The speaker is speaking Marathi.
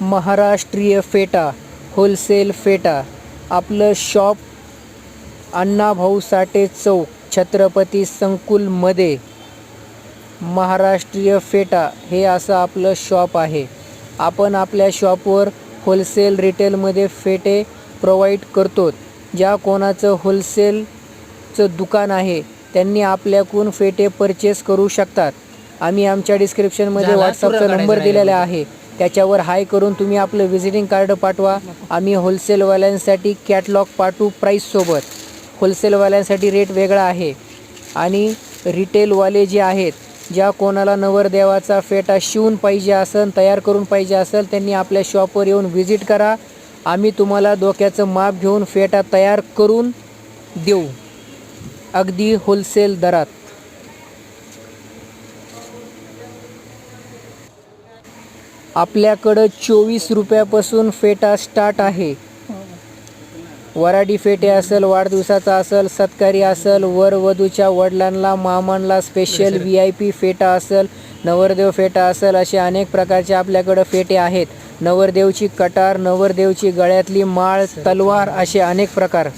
महाराष्ट्रीय फेटा होलसेल फेटा आपलं शॉप अण्णाभाऊ साठे चौक छत्रपती संकुलमध्ये महाराष्ट्रीय फेटा हे असं आपलं शॉप आहे. आपण आपल्या शॉपवर होलसेल रिटेलमध्ये फेटे प्रोव्हाइड करतो ज्या कोणाचं होलसेलचं दुकान आहे त्यांनी आपल्याकडून फेटे परचेस करू शकतात. आम्ही आमच्या डिस्क्रिप्शनमध्ये व्हॉट्सअपचा नंबर दिलेला. आहे. त्याच्यावर हाय करून तुम्ही आपलं व्हिजिटिंग कार्ड पाठवा. आम्ही होलसेलवाल्यांसाठी कॅटलॉग पाठवू प्राईससोबत होलसेलवाल्यांसाठी रेट वेगळा आहे. आणि रिटेलवाले जे आहेत ज्या कोणाला नवरदेवाचा फेटा शिवून पाहिजे असेल तयार करून पाहिजे असेल त्यांनी आपल्या शॉपवर येऊन व्हिजिट करा. आम्ही तुम्हाला डोक्याचं माप घेऊन फेटा तयार करून देऊ. अगदी होलसेल दरात. आपल्याकडं चोवीस रुपयापासून फेटा स्टार्ट आहे. वराडी फेटे असेल वाढदिवसाचा असेल सत्कारी असेल वर वधूच्या वडिलांना मामांना स्पेशल व्ही आय पी फेटा असेल नवरदेव फेटा असेल असे अनेक प्रकारचे आपल्याकडं फेटे आहेत. नवरदेवची कटार नवरदेवची गळ्यातली माळ तलवार असे अनेक प्रकार.